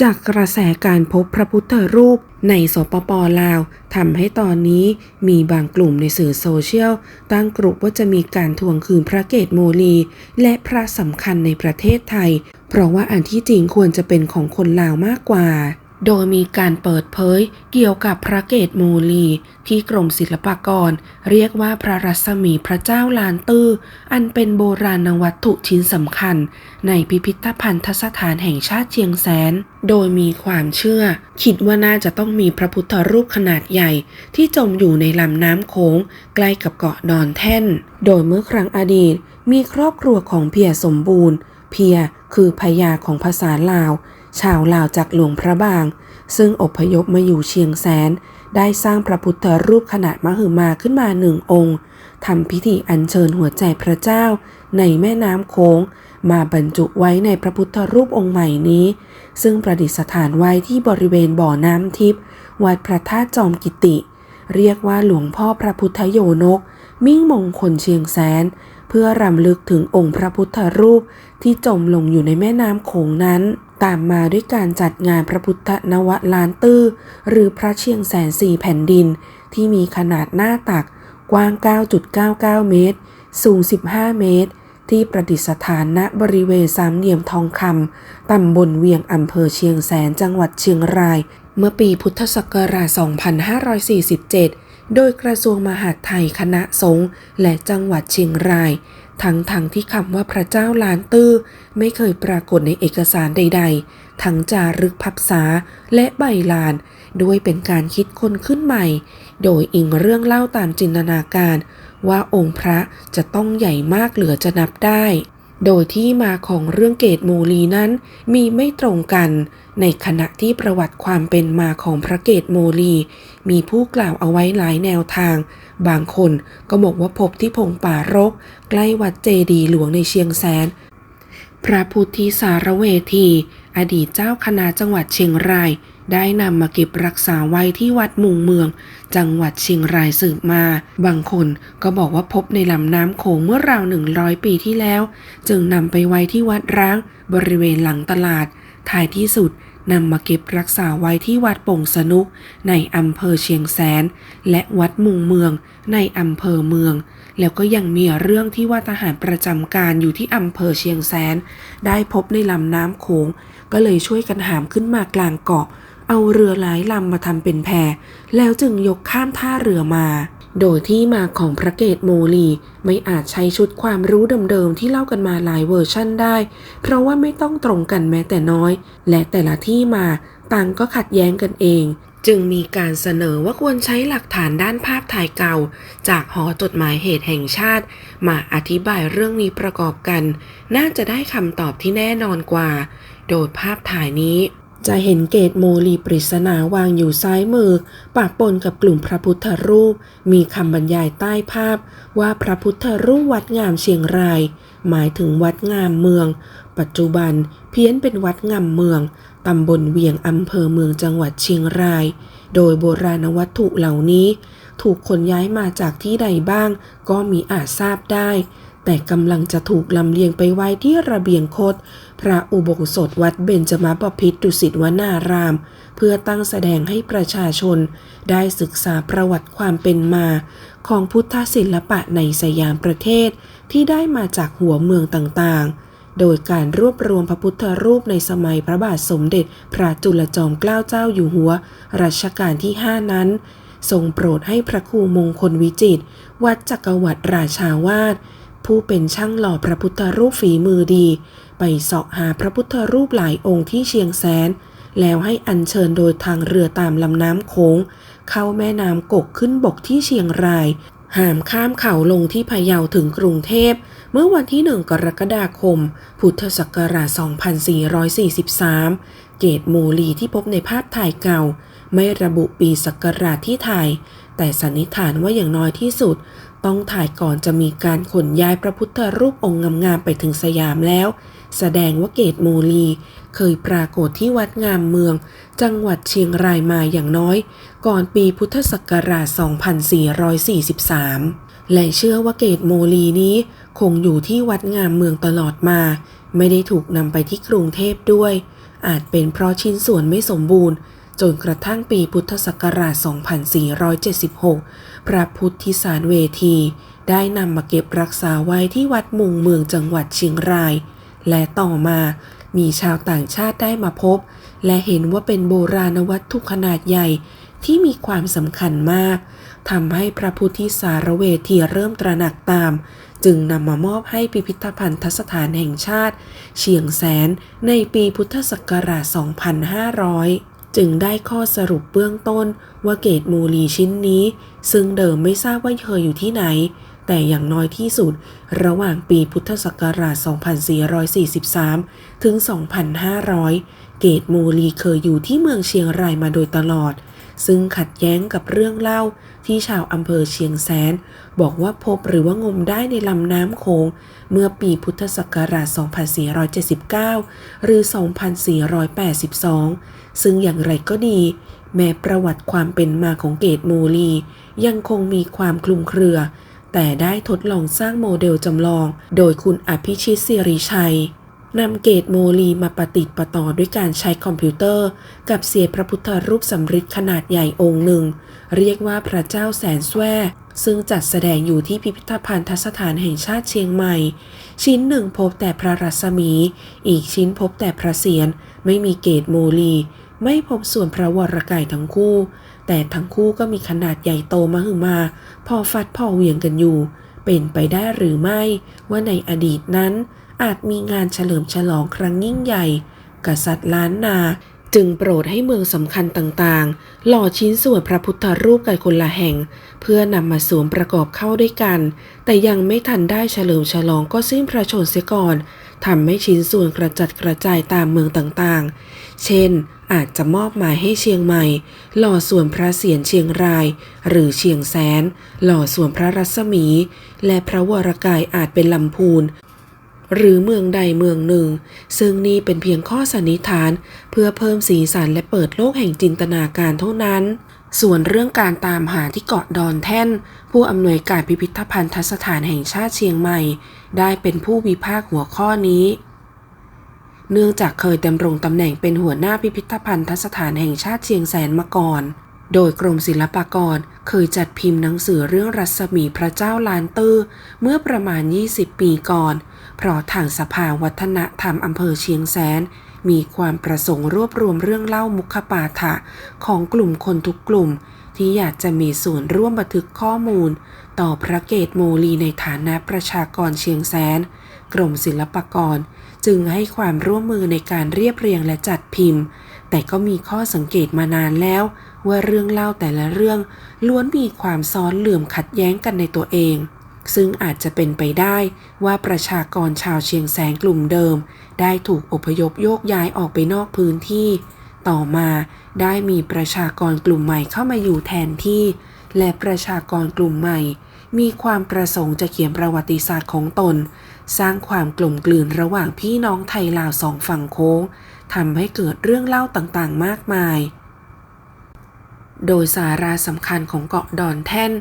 จากกระแสการพบพระพุทธรูปในสปปลาวทำให้ตอนนี้มีบางกลุ่มในสื่อโซเชียลตั้งกลุ่มว่าจะมีการทวงคืนพระเกตโมลี และพระสำคัญในประเทศไทย เพราะว่าอันที่จริงควรจะเป็นของคนลาวมากกว่า โดยมีการเปิดเผยเกี่ยวกับพระเกตโมลี ที่กรมศิลปากร เรียกว่าพระรัศมีพระเจ้าลานตื้อ อันเป็นโบราณวัตถุชิ้นสำคัญ ในพิพิธภัณฑสถานแห่งชาติเชียงแสน โดยมีความเชื่อ คิดว่าน่าจะต้องมีพระพุทธรูปขนาดใหญ่ ที่จมอยู่ในลำน้ำโขงใกล้กับเกาะดอนแท่น โดยเมื่อครั้งอดีต มีครอบครัวของเพียสมบูรณ์ เพียคือพญาของภาษาลาว ชาวลาวจากหลวงพระบาง ซึ่งอพยพมาอยู่เชียงแสน ได้สร้างพระพุทธรูปขนาดมหึมาขึ้นมาหนึ่งองค์ทำพิธีอัญเชิญหัวใจพระเจ้า ในแม่น้ำโขงมาบรรจุไว้ในพระพุทธรูปองค์ใหม่นี้ ซึ่งประดิษฐานไว้ที่บริเวณบ่อน้ำทิพย์วัดพระธาตุจอมกิติ เรียกว่าหลวงพ่อพระพุทธโยนก มิ่งมงคลเชียงแสน พื่อรำลึกถึงองค์พระพุทธรูปที่จมลงอยู่ในแม่น้ำโขงนั้น ตามมาด้วยการจัดงานพระพุทธนวลานตื้อ หรือพระเชียงแสนสี่แผ่นดิน ที่มีขนาดหน้าตักกว้าง 9.99 เมตร สูง 15 เมตร ที่ประดิษฐานณบริเวณสามเหลี่ยมทองคำตำบลเวียงอำเภอเชียงแสนจังหวัดเชียงราย เมื่อปีพุทธศักราช 2547 โดยกระทรวงมหาดไทยคณะสงฆ์และจังหวัดเชียงราย ทั้งทางที่คำว่าพระเจ้าลานตื้อ ไม่เคยปรากฏในเอกสารใด ๆ ทั้งจารึกพับษาและใบลาน ด้วยเป็นการคิดคนขึ้นใหม่ โดยอิงเรื่องเล่าตามจินตนาการ ว่าองค์พระจะต้องใหญ่มากเหลือจะนับได้ โดยที่มาของเรื่องเกตโมลีนั้นมีไม่ตรงกัน ในขณะที่ประวัติความเป็นมาของพระเกตโมลี มีผู้กล่าวเอาไว้หลายแนวทาง บางคนก็บอกว่าพบที่พงป่ารก ใกล้วัดเจดีหลวงในเชียงแสน พระพุทธิสารเวที อดีตเจ้าคณะจังหวัดเชียงราย ได้นำมาเก็บรักษาไว้ที่วัดมุงเมือง จังหวัดเชียงรายสืบมา บางคนก็บอกว่าพบในลำน้ำโขงเมื่อราวหนึ่งร้อยปีที่แล้ว จึงนำไปไว้ที่วัดร้าง บริเวณหลังตลาด ท้ายที่สุดนำมาเก็บรักษาไว้ที่วัดป่งสนุก ในอำเภอเชียงแสน และวัดมุงเมือง ในอำเภอเมือง แล้วก็ยังมีเรื่องที่ว่าทหารประจำการอยู่ที่อำเภอเชียงแสน ได้พบในลำน้ำโขง ก็เลยช่วยกันหามขึ้นมากลางเกาะ เอาเรือหลายลำมาทำเป็นแพแล้วจึงยกข้ามท่าเรือมา โดยที่มาของพระเกตโมลีไม่อาจใช้ชุดความรู้เดิมๆที่เล่ากันมาหลายเวอร์ชั่นได้ เพราะว่าไม่ต้องตรงกันแม้แต่น้อย และแต่ละที่มาต่างก็ขัดแย้งกันเอง จึงมีการเสนอว่าควรใช้หลักฐานด้านภาพถ่ายเก่า จากหอจดหมายเหตุแห่งชาติ มาอธิบายเรื่องนี้ประกอบกัน น่าจะได้คำตอบที่แน่นอนกว่า โดยภาพถ่ายนี้ จะเห็นเกตโมลีปริศนาวางอยู่ซ้ายมือปะปนกับกลุ่มพระพุทธรูป มีคำบรรยายใต้ภาพว่าพระพุทธรูปวัดงามเชียงราย หมายถึงวัดงามเมือง ปัจจุบันเพี้ยนเป็นวัดงามเมืองตำบลเวียงอำเภอเมืองจังหวัดเชียงราย โดยโบราณวัตถุเหล่านี้ ถูกขนย้ายมาจากที่ใดบ้าง ก็มีอาจทราบได้ แต่กำลังจะถูกลำเลียงไปไว้ที่ระเบียงคดพระอุโบสถวัดเบญจมาบพิตรดุสิตวนาราม เพื่อตั้งแสดงให้ประชาชน ได้ศึกษาประวัติความเป็นมา ของพุทธศิลปะในสยามประเทศ ที่ได้มาจากหัวเมืองต่างๆ โดยการรวบรวมพระพุทธรูปในสมัยพระบาทสมเด็จ พระจุลจอมเกล้าเจ้าอยู่หัวรัชกาลที่ 5 นั้น ทรงโปรดให้พระครูมงคลวิจิตวัดจักรวรรดิราชาวาส ผู้เป็นช่างหล่อพระพุทธรูปฝีมือดี ไปเสาะหาพระพุทธรูปหลายองค์ที่เชียงแสน แล้วให้อัญเชิญโดยทางเรือตามลำน้ำโขงเข้าแม่น้ำกกขึ้นบกที่เชียงรายหามข้ามเขาลงที่พะเยาถึงกรุงเทพ เมื่อวันที่หนึ่งกรกฎาคม พุทธศักราช 2443 เกตโมลีที่พบในภาพถ่ายเก่า ไม่ระบุปีศักราชที่ถ่าย แต่สันนิษฐานว่าอย่างน้อยที่สุด ต้องถ่ายก่อนจะมีการขนย้ายพระพุทธรูปองค์งามๆไปถึงสยามแล้ว แสดงว่าเกตโมลี เคยปรากฏที่วัดงามเมือง จังหวัดเชียงรายมาอย่างน้อย ก่อนปีพุทธศักราช 2443 และเชื่อว่าเกตโมลีนี้ คงอยู่ที่วัดงามเมืองตลอดมา ไม่ได้ถูกนำไปที่กรุงเทพด้วย อาจเป็นเพราะชิ้นส่วนไม่สมบูรณ์ จนกระทั่งปีพุทธศักราช 2476 พระพุทธิสารเวที ได้นำมาเก็บรักษาไว้ที่วัดมุงเมืองจังหวัดเชียงราย และต่อมามีชาวต่างชาติได้มาพบ และเห็นว่าเป็นโบราณวัตถุขนาดใหญ่ที่มีความสำคัญมากทำให้พระพุทธิสารเวทีเริ่มตระหนักตาม จึงนำมามอบให้พิพิธภัณฑสถานแห่งชาติ เชียงแสนในปีพุทธศักราช 2500 จึงได้ข้อสรุปเบื้องต้นว่าเกตมูลีชิ้นนี้ ซึ่งเดิมไม่ทราบว่าเคยอยู่ที่ไหน แต่อย่างน้อยที่สุด ระหว่างปีพุทธศักราช 2443 ถึง 2,500 เกตมูลีเคยอยู่ที่เมืองเชียงรายมาโดยตลอด ซึ่งขัดแย้งกับเรื่องเล่าที่ชาวอำเภอเชียงแสน บอกว่าพบหรือว่างมได้ในลำน้ำโขงเมื่อปีพุทธศักราช 2479 หรือ 2482 ซึ่งอย่างไรก็ดี แม้ประวัติความเป็นมาของเกตโมลี ยังคงมีความคลุมเครือ แต่ได้ทดลองสร้างโมเดลจำลอง โดยคุณอภิชิตสิริชัย นำเกตโมลีมาประติดประต่อด้วยการใช้คอมพิวเตอร์ กับเสียพระพุทธรูปสำริดขนาดใหญ่องค์หนึ่ง เรียกว่าพระเจ้าแสนแสวซึ่งจัดแสดงอยู่ที่พิพิธภัณฑสถานแห่งชาติเชียงใหม่ ชิ้นหนึ่งพบแต่พระรัศมี อีกชิ้นพบแต่พระเศียรไม่มีเกตโมลี ไม่พบส่วนพระวรกายทั้งคู่ แต่ทั้งคู่ก็มีขนาดใหญ่โตมหึมา พอฟัดพอเหวี่ยงกันอยู่ เป็นไปได้หรือไม่ว่าในอดีตนั้นอาจมีงานเฉลิมฉลองครั้งยิ่งใหญ่ กษัตริย์ล้านนา จึงโปรดให้เมืองสำคัญต่างๆ หล่อชิ้นส่วนพระพุทธรูปกันคนละแห่ง เพื่อนำมาสวมประกอบเข้าด้วยกัน แต่ยังไม่ทันได้เฉลิมฉลองก็สิ้นพระชนเสียก่อนทำให้ชิ้นส่วนกระจัดกระจายตามเมืองต่างๆ เช่น อาจจะมอบหมายให้เชียงใหม่ หล่อส่วนพระเศียรเชียงราย หรือเชียงแสน หล่อส่วนพระรัศมี และพระวรกายอาจเป็นลำพูน หรือเมืองใดเมืองหนึ่ง ซึ่งนี่เป็นเพียงข้อสันนิษฐาน เพื่อเพิ่มสีสันและเปิดโลกแห่งจินตนาการเท่านั้นส่วนเรื่องการตามหาที่เกาะดอนแท่น ผู้อำนวยการพิพิธภัณฑสถานแห่งชาติเชียงใหม่ ได้เป็นผู้วิพากษ์หัวข้อนี้ เนื่องจากเคยดำรงตำแหน่งเป็นหัวหน้าพิพิธภัณฑสถานแห่งชาติเชียงแสนมาก่อน โดยกรมศิลปากรเคยจัดพิมพ์หนังสือเรื่องรัศมีพระเจ้าลานตื้อเมื่อประมาณ 20 ปีก่อน เพราะทางสภาวัฒนธรรมอำเภอเชียงแสน มีความประสงค์รวบรวมเรื่องเล่ามุขปาฐะของกลุ่มคนทุกกลุ่ม ที่อยากจะมีส่วนร่วมบันทึกข้อมูล ต่อพระเกตโมลีในฐานะประชากรเชียงแสน กรมศิลปากร จึงให้ความร่วมมือในการเรียบเรียงและจัดพิมพ์ แต่ก็มีข้อสังเกตมานานแล้ว ว่าเรื่องเล่าแต่ละเรื่อง ล้วนมีความซ้อนเหลื่อมขัดแย้งกันในตัวเอง ซึ่งอาจจะเป็นไปได้ว่าประชากรชาวเชียงแสนกลุ่มเดิม ได้ถูกอพยพโยกย้ายออกไปนอกพื้นที่ ต่อมาได้มีประชากรกลุ่มใหม่เข้ามาอยู่แทนที่ และประชากรกลุ่มใหม่ มีความประสงค์จะเขียนประวัติศาสตร์ของตน สร้างความกลมกลืนระหว่างพี่น้องไทยลาวสองฝั่งโค้งทำให้เกิดเรื่องเล่าต่างๆ มากมาย โดยสาระสำคัญของเกาะดอนแท่น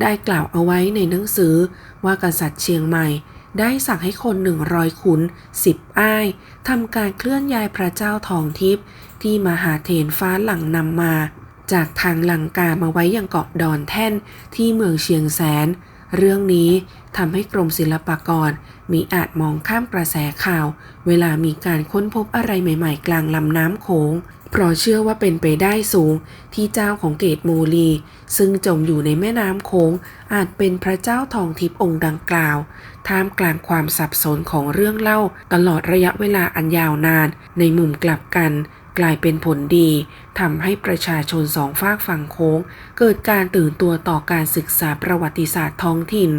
ได้กล่าวเอาไว้ในหนังสือว่ากษัตริย์เชียงใหม่ได้สั่งให้คนหนึ่งร้อยขุนสิบอ้ายทำการเคลื่อนย้ายพระเจ้าทองทิพย์ที่มหาเถรฟ้าหลังนำมา จากทางลังกามาไว้ยังเกาะดอนแท่นที่เมืองเชียงแสน เรื่องนี้ทำให้กรมศิลปากรมีอาจมองข้ามกระแสข่าว เวลามีการค้นพบอะไรใหม่ๆ กลางลำน้ำโขงเพราะเชื่อว่าเป็นไปได้สูงที่เจ้าของเกตมูลี ซึ่งจมอยู่ในแม่น้ำโขงอาจเป็นพระเจ้าทองทิพย์องค์ดังกล่าว ท่ามกลางความสับสนของเรื่องเล่า ตลอดระยะเวลาอันยาวนาน ในมุมกลับกัน กลายเป็นผลดีทำให้ประชาชนสองฝากฝั่งโค้ง เกิดการตื่นตัวต่อการศึกษาประวัติศาสตร์ท้องถิ่น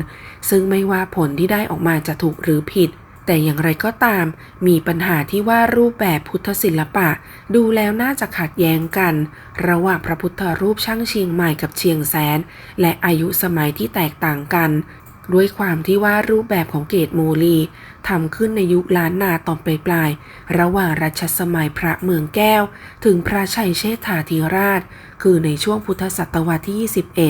ซึ่งไม่ว่าผลที่ได้ออกมาจะถูกหรือผิด แต่อย่างไรก็ตาม มีปัญหาที่ว่ารูปแบบพุทธศิลปะ ดูแล้วน่าจะขัดแย้งกัน ระหว่างพระพุทธรูปช่างเชียงใหม่กับเชียงแสน และอายุสมัยที่แตกต่างกัน ด้วยความที่ว่ารูปแบบของเกตโมลีทำขึ้นในยุคล้านนาตอนปลายๆระหว่างรัชสมัยพระเมืองแก้ว ถึงพระชัยเชษฐาธิราช คือในช่วงพุทธศตวรรษที่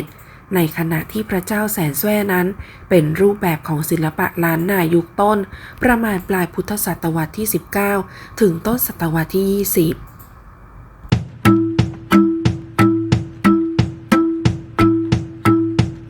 21 ในขณะที่พระเจ้าแสนแสว่นั้น เป็นรูปแบบของศิลปะล้านนายุคต้น ประมาณปลายพุทธศตวรรษที่ 19 ถึงต้นศตวรรษที่ 20